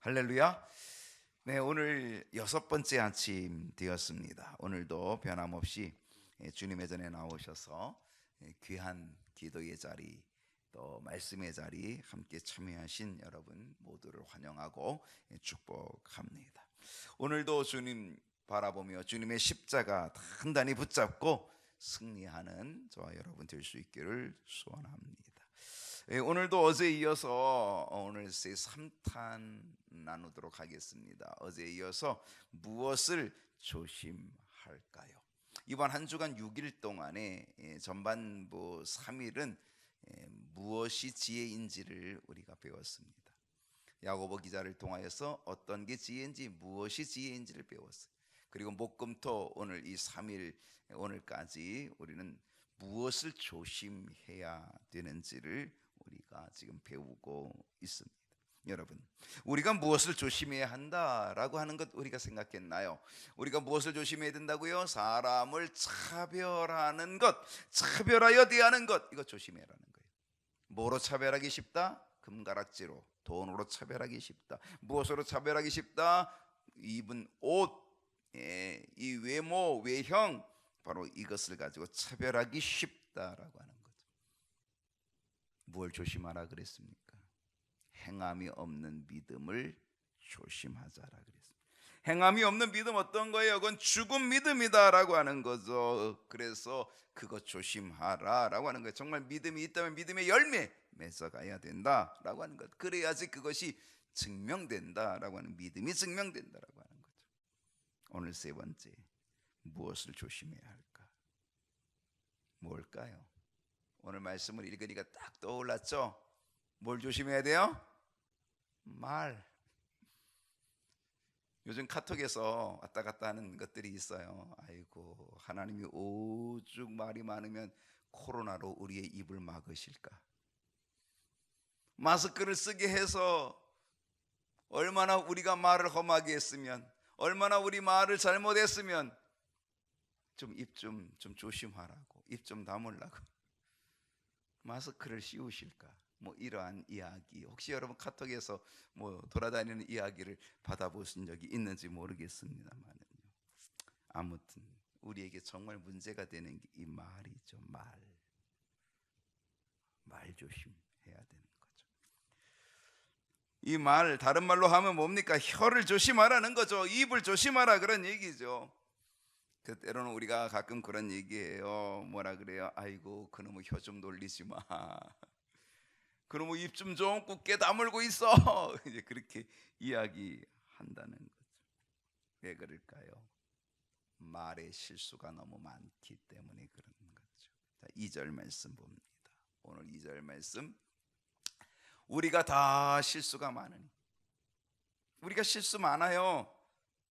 할렐루야. 네, 오늘 여섯 번째 아침 되었습니다. 오늘도 변함없이 예, 주님의 전에 나오셔서 예, 귀한 기도의 자리 또 말씀의 자리 함께 참여하신 여러분 모두를 환영하고 예, 축복합니다. 오늘도 주님 바라보며 주님의 십자가 단단히 붙잡고 승리하는 저와 여러분 될 수 있기를 소원합니다. 예, 오늘도 어제 이어서 오늘 세 3탄 나누도록 하겠습니다. 어제 이어서 무엇을 조심할까요? 이번 한 주간 6일 동안에 예, 전반부 3일은 예, 무엇이 지혜인지를 우리가 배웠습니다. 야고보 기자를 통하여서 어떤 게 지혜인지 무엇이 지혜인지를 배웠어요. 그리고 목금토 오늘 이 3일 오늘까지 우리는 무엇을 조심해야 되는지를 우리가 지금 배우고 있습니다. 여러분, 우리가 무엇을 조심해야 한다라고 하는 것 우리가 생각했나요? 우리가 무엇을 조심해야 된다고요? 사람을 차별하는 것, 차별하여 대하는 것, 이거 조심해라는 거예요. 뭐로 차별하기 쉽다? 금가락지로, 돈으로 차별하기 쉽다. 무엇으로 차별하기 쉽다? 입은 옷, 예, 이 외모, 외형, 바로 이것을 가지고 차별하기 쉽다라고 하는 뭘 조심하라 그랬습니까? 행함이 없는 믿음을 조심하자라 그랬습니다. 행함이 없는 믿음 어떤 거예요? 그건 죽은 믿음이다라고 하는 거죠. 그래서 그거 조심하라라고 하는 거예요. 정말 믿음이 있다면 믿음의 열매 맺어가야 된다라고 하는 것. 그래야지 그것이 증명된다라고 하는 믿음이 증명된다라고 하는 거죠. 오늘 세 번째 무엇을 조심해야 할까? 뭘까요? 오늘 말씀을 읽으니까 딱 떠올랐죠? 뭘 조심해야 돼요? 말. 요즘 카톡에서 왔다 갔다 하는 것들이 있어요. 아이고, 하나님이 오죽 말이 많으면 코로나로 우리의 입을 막으실까? 마스크를 쓰게 해서 얼마나 우리가 말을 험하게 했으면, 얼마나 우리 말을 잘못했으면 좀 입좀좀 조심하라고, 입 좀 다물라고. 마스크를 씌우실까? 뭐 이러한 이야기 혹시 여러분 카톡에서 뭐 돌아다니는 이야기를 받아보신 적이 있는지 모르겠습니다만요. 아무튼 우리에게 정말 문제가 되는 게 이 말이죠. 말. 말 조심해야 되는 거죠. 이 말 다른 말로 하면 뭡니까? 혀를 조심하라는 거죠. 입을 조심하라 그런 얘기죠. 그 때로는 우리가 가끔 그런 얘기해요. 뭐라 그래요? 아이고 그놈의 혀 좀 놀리지 마. 그놈의 입 좀 좀 굳게 다물고 있어. 이제 그렇게 이야기한다는 거죠. 왜 그럴까요? 말의 실수가 너무 많기 때문에 그런 거죠. 자, 2절 말씀 봅니다. 오늘 2절 말씀 우리가 다 실수가 많으니 우리가 실수 많아요.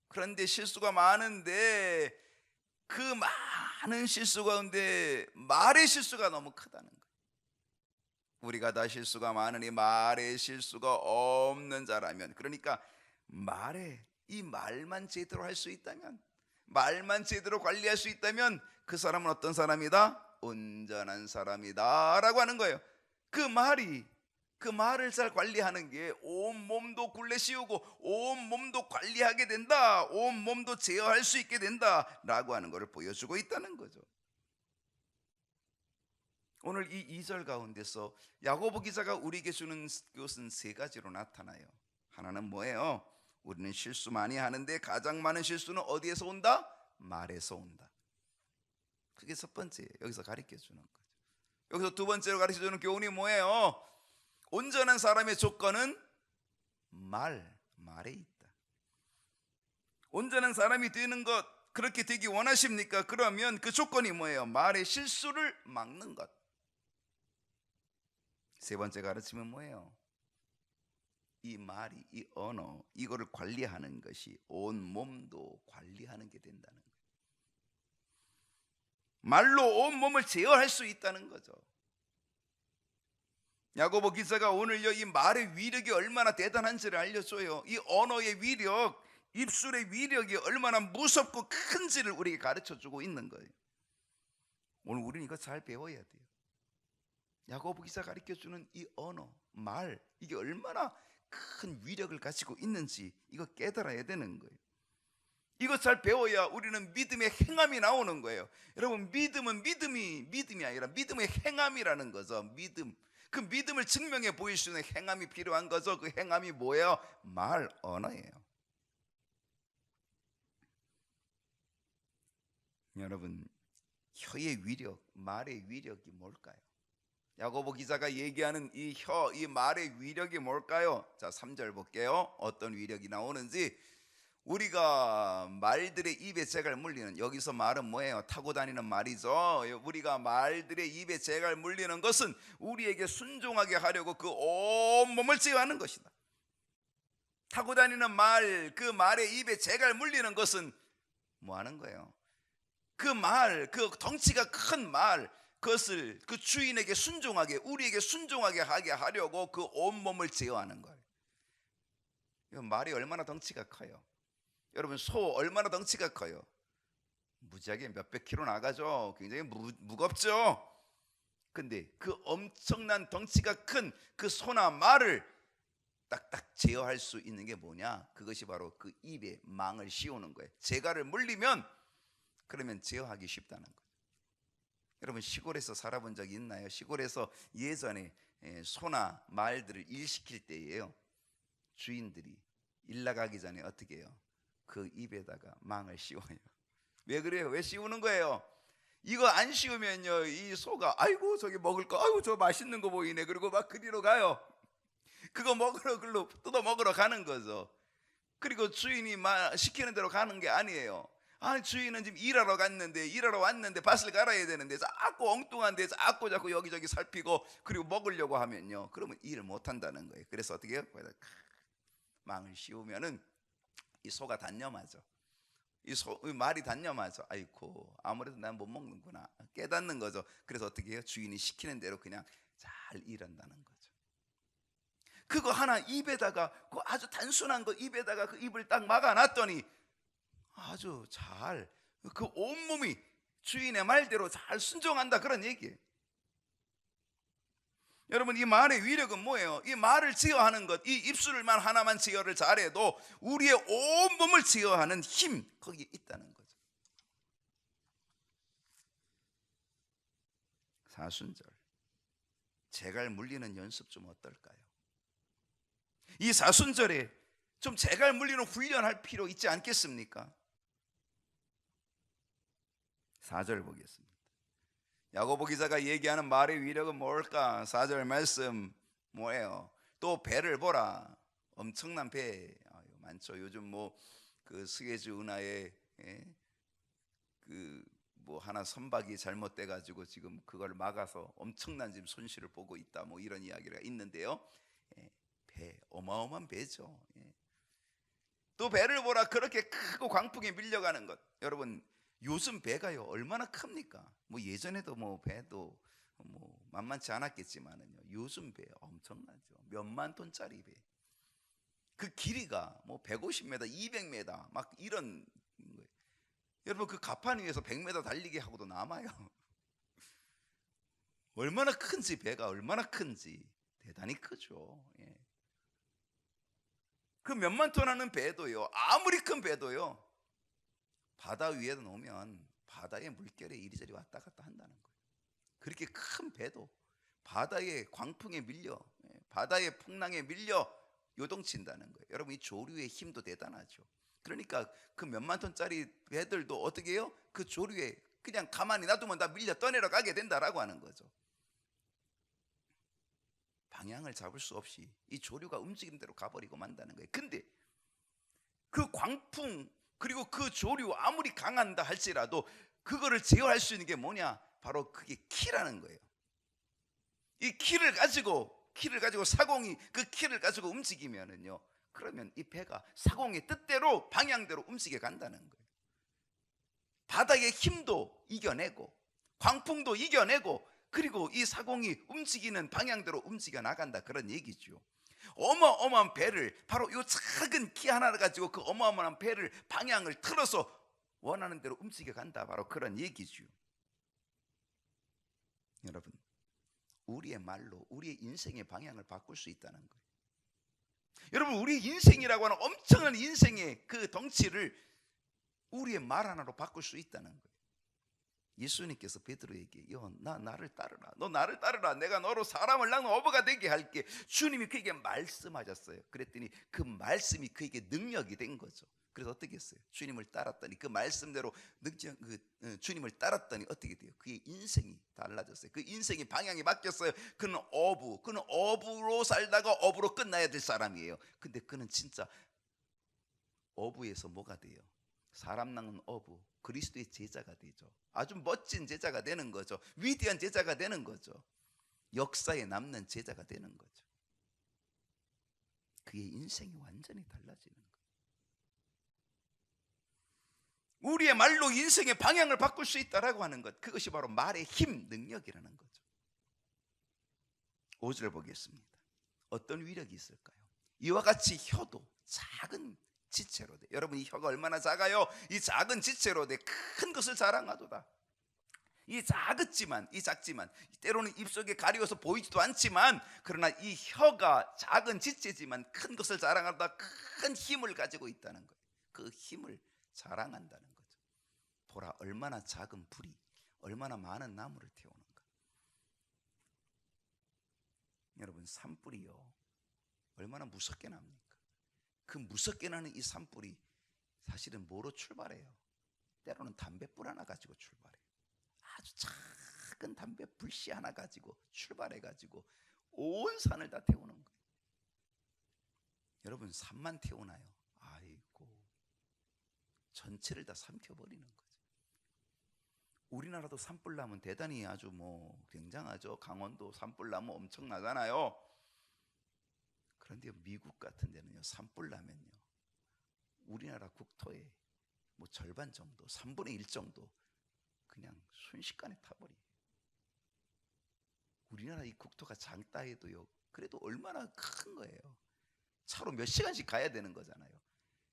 그런데 실수가 많은데 그 많은 실수 가운데 말의 실수가 너무 크다는 거예요. 우리가 다 실수가 많으니 말의 실수가 없는 자라면 그러니까 말에 이 말만 제대로 할 수 있다면 말만 제대로 관리할 수 있다면 그 사람은 어떤 사람이다? 온전한 사람이다라고 하는 거예요. 그 말이 그 말을 잘 관리하는 게 온 몸도 굴레 씌우고 온 몸도 관리하게 된다. 온 몸도 제어할 수 있게 된다라고 하는 것을 보여주고 있다는 거죠. 오늘 이 2절 가운데서 야고보 기자가 우리에게 주는 것은 세 가지로 나타나요. 하나는 뭐예요? 우리는 실수 많이 하는데 가장 많은 실수는 어디에서 온다? 말에서 온다. 그게 첫 번째 여기서 가르쳐 주는 거죠. 여기서 두 번째로 가르쳐 주는 교훈이 뭐예요? 온전한 사람의 조건은 말, 말에 있다. 온전한 사람이 되는 것 그렇게 되기 원하십니까? 그러면 그 조건이 뭐예요? 말의 실수를 막는 것. 세 번째 가르침은 뭐예요? 이 말이 이 언어 이거를 관리하는 것이 온 몸도 관리하는 게 된다는 거예요. 말로 온 몸을 제어할 수 있다는 거죠. 야고보 기자가 오늘요 이 말의 위력이 얼마나 대단한지를 알려줘요. 이 언어의 위력, 입술의 위력이 얼마나 무섭고 큰지를 우리에게 가르쳐주고 있는 거예요. 오늘 우리는 이거 잘 배워야 돼요. 야고보 기자 가르쳐 주는 이 언어, 말 이게 얼마나 큰 위력을 가지고 있는지 이거 깨달아야 되는 거예요. 이것 잘 배워야 우리는 믿음의 행함이 나오는 거예요. 여러분 믿음은 믿음이 믿음이 아니라 믿음의 행함이라는 거죠. 믿음. 그 믿음을 증명해 보일 수 있는 행함이 필요한 거죠. 그 행함이 뭐예요? 말 언어예요. 여러분 혀의 위력, 말의 위력이 뭘까요? 야고보 기자가 얘기하는 이 혀, 이 말의 위력이 뭘까요? 자, 3절 볼게요. 어떤 위력이 나오는지 우리가 말들의 입에 재갈 물리는 여기서 말은 뭐예요? 타고 다니는 말이죠. 우리가 말들의 입에 재갈 물리는 것은 우리에게 순종하게 하려고 그 온 몸을 제어하는 것이다. 타고 다니는 말, 그 말의 입에 재갈 물리는 것은 뭐 하는 거예요? 그 말, 그 덩치가 큰 말, 그것을 그 주인에게 순종하게, 우리에게 순종하게 하게 하려고 그 온 몸을 제어하는 거예요. 이 말이 얼마나 덩치가 커요. 여러분 소 얼마나 덩치가 커요? 무지하게 몇백 킬로 나가죠. 굉장히 무, 무겁죠. 근데 그 엄청난 덩치가 큰 그 소나 말을 딱딱 제어할 수 있는 게 뭐냐? 그것이 바로 그 입에 망을 씌우는 거예요. 재갈을 물리면 그러면 제어하기 쉽다는 거예요. 여러분 시골에서 살아본 적이 있나요? 시골에서 예전에 예, 소나 말들을 일시킬 때예요. 주인들이 일 나가기 전에 어떻게 해요? 그 입에다가 망을 씌워요. 왜 그래요? 왜 씌우는 거예요? 이거 안 씌우면요, 이 소가 아이고 저기 먹을 거, 아이고 저 맛있는 거 보이네. 그리고 막 그리로 가요. 그거 먹으러 글로 뜯어 먹으러 가는 거죠. 그리고 주인이 막 시키는 대로 가는 게 아니에요. 아 주인은 지금 일하러 갔는데 일하러 왔는데 밭을 갈아야 되는데 자꾸 엉뚱한 데 자꾸 자꾸 여기저기 살피고 그리고 먹으려고 하면요. 그러면 일을 못 한다는 거예요. 그래서 어떻게 해요? 망을 씌우면은 이 소가 단념하죠. 이 소, 이 말이 단념하죠. 아이고, 아무래도 난 못 먹는구나. 깨닫는 거죠. 그래서 어떻게 해요? 주인이 시키는 대로 그냥 잘 일한다는 거죠. 그거 하나 입에다가 그 아주 단순한 거 입에다가 그 입을 딱 막아놨더니 아주 잘 그 온몸이 주인의 말대로 잘 순종한다 그런 얘기예요. 여러분 이 말의 위력은 뭐예요? 이 말을 제어하는 것, 이 입술만 하나만 제어를 잘해도 우리의 온 몸을 제어하는 힘 거기 있다는 거죠. 사순절 재갈 물리는 연습 좀 어떨까요? 이 사순절에 좀 재갈 물리는 훈련할 필요 있지 않겠습니까? 4절 보겠습니다. 야고보 기자가 얘기하는 말의 위력은 뭘까? 4절 말씀 뭐예요? 또 배를 보라. 엄청난 배 많죠. 요즘 뭐 그 스웨즈 운하에 예? 그뭐 하나 선박이 잘못돼 가지고 지금 그걸 막아서 엄청난 지금 손실을 보고 있다. 뭐 이런 이야기가 있는데요. 예, 배 어마어마한 배죠. 예. 또 배를 보라 그렇게 크고 광풍에 밀려가는 것. 여러분 요즘 배가요 얼마나 큽니까? 뭐 예전에도 뭐 배도 뭐 만만치 않았겠지만은요 요즘 배 엄청나죠 몇만 톤짜리 배. 그 길이가 뭐 150m, 200m 막 이런 거예요. 여러분 그 가판 위에서 100m 달리기 하고도 남아요. 얼마나 큰지 배가 얼마나 큰지 대단히 크죠. 예. 그 몇만 톤 하는 배도요 아무리 큰 배도요 바다 위에 놓으면 바다의 물결에 이리저리 왔다 갔다 한다는 거예요. 그렇게 큰 배도 바다의 광풍에 밀려, 예, 바다의 풍랑에 밀려 요동친다는 거예요. 여러분 이 조류의 힘도 대단하죠. 그러니까 그 몇만 톤짜리 배들도 어떻게 해요? 그 조류에 그냥 가만히 놔두면 다 밀려 떠내려 가게 된다라고 하는 거죠. 방향을 잡을 수 없이 이 조류가 움직이는 대로 가버리고 만다는 거예요. 근데 그 광풍 그리고 그 조류 아무리 강한다 할지라도 그거를 제어할 수 있는 게 뭐냐? 바로 그게 키라는 거예요. 이 키를 가지고 키를 가지고 사공이 그 키를 가지고 움직이면은요. 그러면 이 배가 사공의 뜻대로 방향대로 움직여 간다는 거예요. 바닥의 힘도 이겨내고 광풍도 이겨내고 그리고 이 사공이 움직이는 방향대로 움직여 나간다 그런 얘기죠. 어마어마한 배를 바로 이 작은 키 하나를 가지고 그 어마어마한 배를 방향을 틀어서 원하는 대로 움직여 간다 바로 그런 얘기죠. 여러분 우리의 말로 우리의 인생의 방향을 바꿀 수 있다는 거예요. 여러분 우리 인생이라고 하는 엄청난 인생의 그 덩치를 우리의 말 하나로 바꿀 수 있다는 거예요. 예수님께서 베드로에게 여나 나를 따르라. 너 나를 따르라. 내가 너로 사람을 낳는 어부가 되게 할게. 주님이 그에게 말씀하셨어요. 그랬더니 그 말씀이 그에게 능력이 된 거죠. 그래서 어떻게 했어요? 주님을 따랐더니 그 말씀대로 능력 그 어, 주님을 따랐더니 어떻게 돼요? 그의 인생이 달라졌어요. 그 인생이 방향이 바뀌었어요. 그는 어부, 그는 어부로 살다가 어부로 끝나야 될 사람이에요. 근데 그는 진짜 어부에서 뭐가 돼요? 사람 낳는 어부, 그리스도의 제자가 되죠. 아주 멋진 제자가 되는 거죠. 위대한 제자가 되는 거죠. 역사에 남는 제자가 되는 거죠. 그의 인생이 완전히 달라지는 거예요. 우리의 말로 인생의 방향을 바꿀 수 있다라고 하는 것. 그것이 바로 말의 힘, 능력이라는 거죠. 5절을 보겠습니다. 어떤 위력이 있을까요? 이와 같이 혀도 작은 지체로 돼. 여러분 이 혀가 얼마나 작아요? 이 작은 지체로 돼. 큰 것을 자랑하도다. 이 작았지만 이 작지만 때로는 입속에 가리워서 보이지도 않지만 그러나 이 혀가 작은 지체지만 큰 것을 자랑하다 큰 힘을 가지고 있다는 거예요. 그 힘을 자랑한다는 거죠. 보라 얼마나 작은 불이 얼마나 많은 나무를 태우는가. 여러분 산불이요 얼마나 무섭게 납니까? 그 무섭게 나는 이 산불이 사실은 뭐로 출발해요? 때로는 담배불 하나 가지고 출발해요. 아주 작은 담배 불씨 하나 가지고 출발해 가지고 온 산을 다 태우는 거예요. 여러분 산만 태우나요? 아이고 전체를 다 삼켜버리는 거죠. 우리나라도 산불 나면 대단히 아주 뭐 굉장하죠. 강원도 산불 나면 엄청나잖아요. 그런데 미국 같은 데는요 산불 나면요 우리나라 국토의 뭐 절반 정도, 3분의 1 정도 그냥 순식간에 타버려요. 우리나라 이 국토가 해도요 그래도 얼마나 큰 거예요. 차로 몇 시간씩 가야 되는 거잖아요.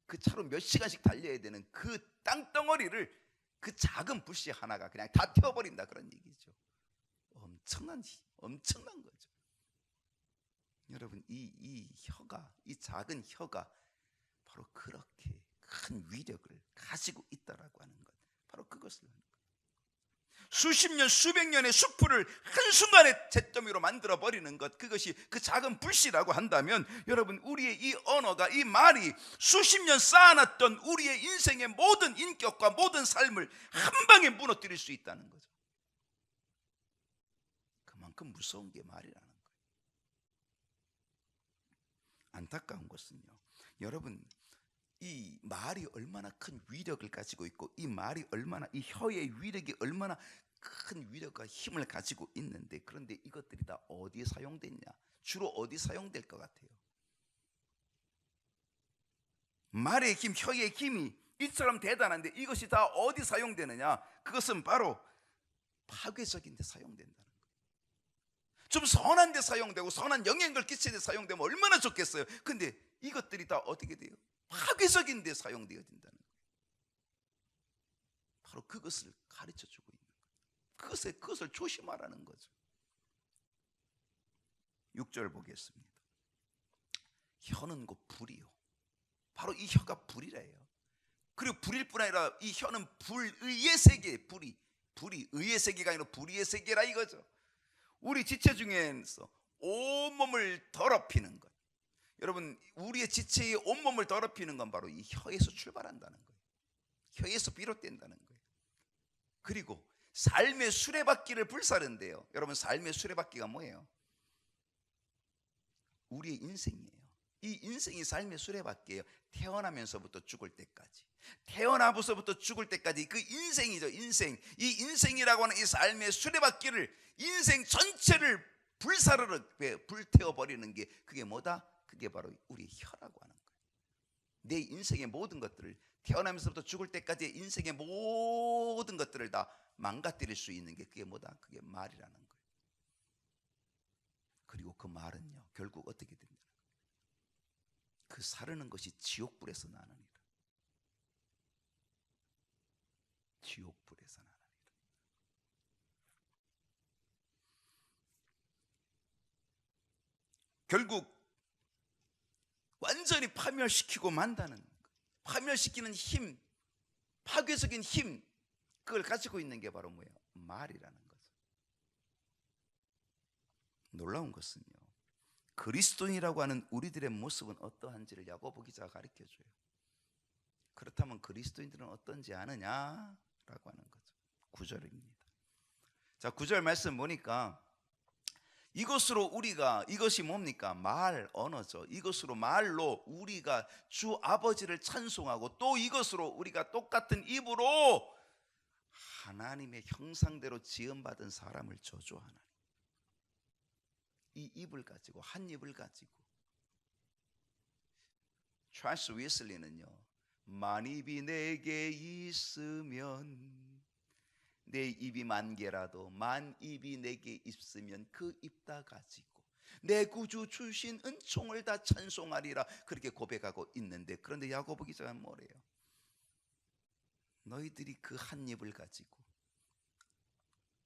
그 차로 몇 시간씩 달려야 되는 그 땅덩어리를 그 작은 불씨 하나가 그냥 다 태워버린다 그런 얘기죠. 엄청난 엄청난 거죠. 여러분 이, 이 혀가 이 작은 혀가 바로 그렇게 큰 위력을 가지고 있다라고 하는 것 바로 그것을. 수십 년 수백 년의 숲을 한순간에 잿더미로 만들어 버리는 것 그것이 그 작은 불씨라고 한다면 여러분 우리의 이 언어가 이 말이 수십 년 쌓아놨던 우리의 인생의 모든 인격과 모든 삶을 한 방에 무너뜨릴 수 있다는 거죠 그만큼 무서운 게 말이라는 거예요 안타까운 것은요. 여러분 이 말이 얼마나 큰 위력을 가지고 있고 이 말이 얼마나 이 혀의 위력이 얼마나 큰 위력과 힘을 가지고 있는데 그런데 이것들이 다 어디에 사용됐냐? 주로 어디 사용될 것 같아요? 말의 힘, 혀의 힘이 이처럼 대단한데 이것이 다 어디 사용되느냐? 그것은 바로 파괴적인 데 사용된다는. 좀 선한 데 사용되고 선한 영향을 끼치는 데 사용되면 얼마나 좋겠어요. 근데 이것들이 다 어떻게 돼요? 파괴적인 데 사용되어진다는 거예요. 바로 그것을 가르쳐 주고 있는 거예요. 그것에 그것을 조심하라는 거죠. 6절 보겠습니다. 혀는 곧 불이요. 바로 이 혀가 불이래요. 그리고 불일 뿐 아니라 이 혀는 불의의 세계, 불이. 불이 의의 세계가 아니라 불의의 세계라 이거죠. 우리 지체 중에서 온몸을 더럽히는 것. 여러분, 우리의 지체의 온몸을 더럽히는 건 바로 이 혀에서 출발한다는 거예요. 혀에서 비롯된다는 거예요. 그리고 삶의 수레바퀴를 불사른데요. 여러분, 삶의 수레바퀴가 뭐예요? 우리의 인생이에요. 이 인생이 삶의 수레바퀴예요. 태어나면서부터 죽을 때까지. 태어나면서부터 죽을 때까지 그 인생이죠. 인생. 이 인생이라고 하는 이 삶의 수레바퀴를 인생 전체를 불사르르 불태워 버리는 게 그게 뭐다? 그게 바로 우리 혀라고 하는 거예요. 내 인생의 모든 것들을 태어나면서부터 죽을 때까지 인생의 모든 것들을 다 망가뜨릴 수 있는 게 그게 뭐다? 그게 말이라는 거예요. 그리고 그 말은요, 결국 어떻게 됩니까? 그 사르는 것이 지옥불에서 나느니라. 지옥불에서 나느니라. 결국 완전히 파멸시키고 만다는 것. 파멸시키는 힘, 파괴적인 힘 그걸 가지고 있는 게 바로 뭐예요? 말이라는 거죠. 놀라운 것은요. 그리스도인이라고 하는 우리들의 모습은 어떠한지를 야고보 기자가 가르쳐 줘요. 그렇다면 그리스도인들은 어떤지 아느냐라고 하는 거죠. 구절입니다. 자, 구절 말씀 보니까 이것으로 우리가 이것이 뭡니까? 말 언어죠. 이것으로 말로 우리가 주 아버지를 찬송하고 또 이것으로 우리가 똑같은 입으로 하나님의 형상대로 지음받은 사람을 저주하는 이 입을 가지고 한 입을 가지고 찰스 위슬리는요 만 입이 내게 있으면 내 입이 만 개라도 만 입이 내게 있으면 그 입 다 가지고 내 구주 주신 은총을 다 찬송하리라 그렇게 고백하고 있는데 그런데 야고보 기자가 뭐래요? 너희들이 그 한 입을 가지고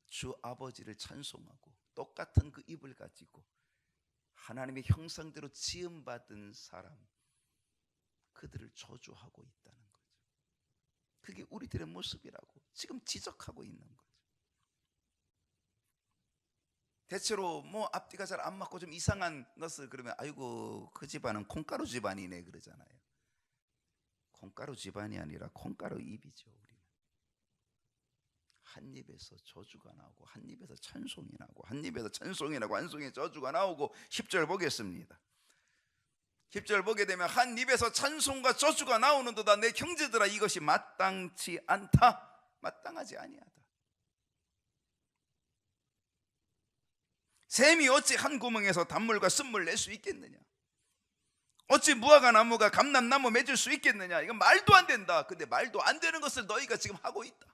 주 아버지를 찬송하고 똑같은 그 입을 가지고 하나님의 형상대로 지음 받은 사람 그들을 저주하고 있다는 거죠. 그게 우리들의 모습이라고 지금 지적하고 있는 거죠. 대체로 뭐 앞뒤가 잘 안 맞고 좀 이상한 것을 그러면 아이고 그 집안은 콩가루 집안이네 그러잖아요. 콩가루 집안이 아니라 콩가루 입이죠. 한 입에서 저주가 나오고 한 입에서 찬송이 나오고 한 입에서 찬송이 나고 한 송에 저주가 나오고 10절 보겠습니다. 10절 보게 되면 한 입에서 찬송과 저주가 나오는 도다 내 형제들아 이것이 마땅치 않다. 마땅하지 아니하다. 샘이 어찌 한 구멍에서 단물과 쓴물 낼 수 있겠느냐? 어찌 무화과 나무가 감람나무 맺을 수 있겠느냐? 이건 말도 안 된다. 근데 말도 안 되는 것을 너희가 지금 하고 있다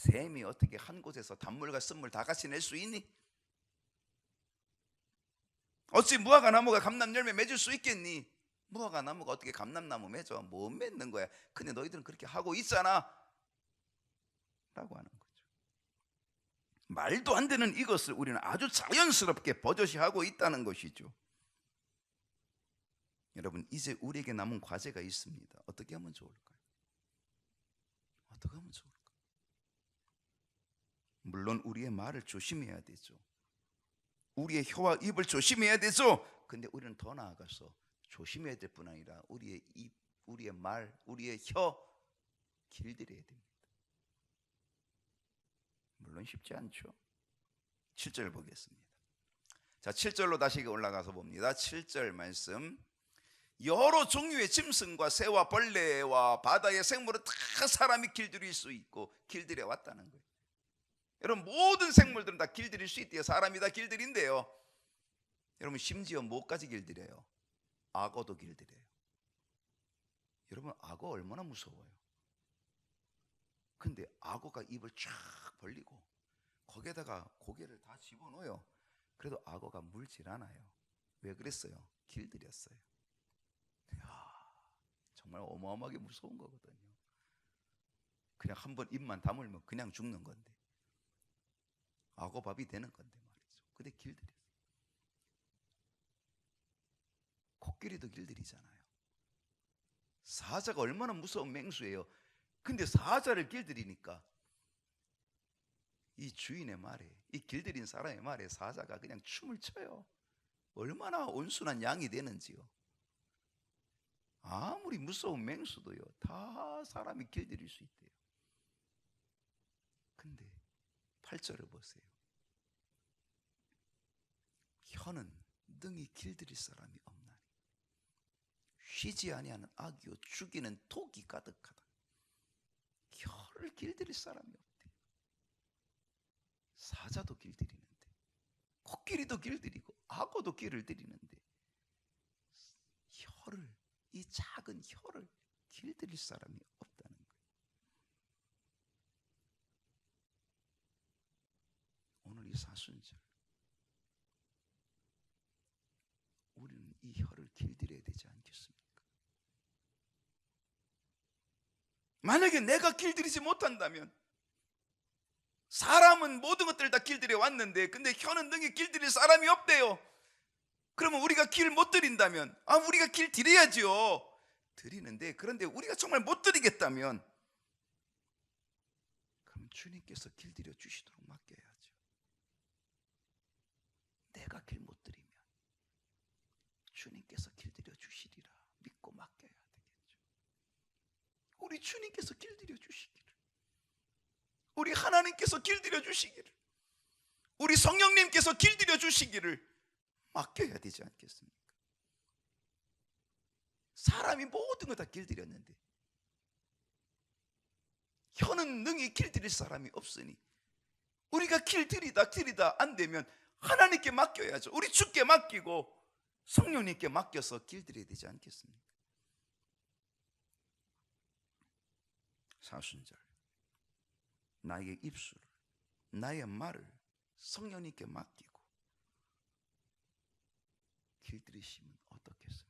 샘이 어떻게 한 곳에서 단물과 쓴물 다 같이 낼 수 있니? 어찌 무화과 나무가 감람 열매 맺을 수 있겠니? 무화과 나무가 어떻게 감람나무 맺어? 못 맺는 거야. 근데 너희들은 그렇게 하고 있잖아. 라고 하는 거죠. 말도 안 되는 이것을 우리는 아주 자연스럽게 버젓이 하고 있다는 것이죠. 여러분, 이제 우리에게 남은 과제가 있습니다. 어떻게 하면 좋을까요? 어떻게 하면 좋을까요? 물론 우리의 말을 조심해야 되죠. 우리의 혀와 입을 조심해야 되죠. 근데 우리는 더 나아가서 조심해야 될 뿐 아니라 우리의 입, 우리의 말, 우리의 혀 길들여야 됩니다. 물론 쉽지 않죠. 7절 보겠습니다. 자, 7절로 다시 올라가서 봅니다. 7절 말씀. 여러 종류의 짐승과 새와 벌레와 바다의 생물은 다 사람이 길들일 수 있고 길들여 왔다는 거예요. 여러분 모든 생물들은 다 길들일 수 있대요. 사람이 다 길들인데요. 여러분 심지어 뭐까지 길들여요? 악어도 길들여요. 여러분 악어 얼마나 무서워요? 근데 악어가 입을 쫙 벌리고 거기에다가 고개를 다 집어넣어요. 그래도 악어가 물질 않아요. 왜 그랬어요? 길들였어요. 이야, 정말 어마어마하게 무서운 거거든요. 그냥 한 번 입만 다물면 그냥 죽는 건데. 악어밥이 되는 건데 말이죠. 근데 길들였어요. 코끼리도 길들이잖아요. 사자가 얼마나 무서운 맹수예요. 근데 사자를 길들이니까 이 주인의 말에 이 길들인 사람의 말에 사자가 그냥 춤을 춰요. 얼마나 온순한 양이 되는지요. 아무리 무서운 맹수도요. 다 사람이 길들일 수 있대요. 근데 8절을 보세요. 혀는 능히 길들일 사람이 없나니 쉬지 아니하는 악이요 죽이는 독이 가득하다. 혀를 길들일 사람이 없대. 사자도 길들이는데 코끼리도 길들이고 악어도 길을 들이는데 혀를 이 작은 혀를 길들일 사람이 없 이 사순절 우리는 이 혀를 길들여야 되지 않겠습니까? 만약에 내가 길들이지 못한다면 사람은 모든 것들을 다 길들여 왔는데 근데 혀는 능히 길들일 사람이 없대요. 그러면 우리가 길 못 드린다면 아 우리가 길 드려야지요. 드리는데 그런데 우리가 정말 못 드리겠다면 그럼 주님께서 길 드려 주시도록 맡겨야죠. 내가 길못 드리면 주님께서 길 드려 주시리라 믿고 맡겨야 되겠죠. 우리 주님께서 길 드려 주시기를. 우리 하나님께서 길 드려 주시기를. 우리 성령님께서 길 드려 주시기를 맡겨야 되지 않겠습니까? 사람이 모든 걸 다 길들였는데 혀는 능히 길들일 사람이 없으니 우리가 길들이다 길이다 안 되면 하나님께 맡겨야죠. 우리 주께 맡기고 성령님께 맡겨서 길들여야 되지 않겠습니까? 사순절 나에게 입술을 나의 말을 성령님께 맡기고 길들이시면 어떻겠습니까?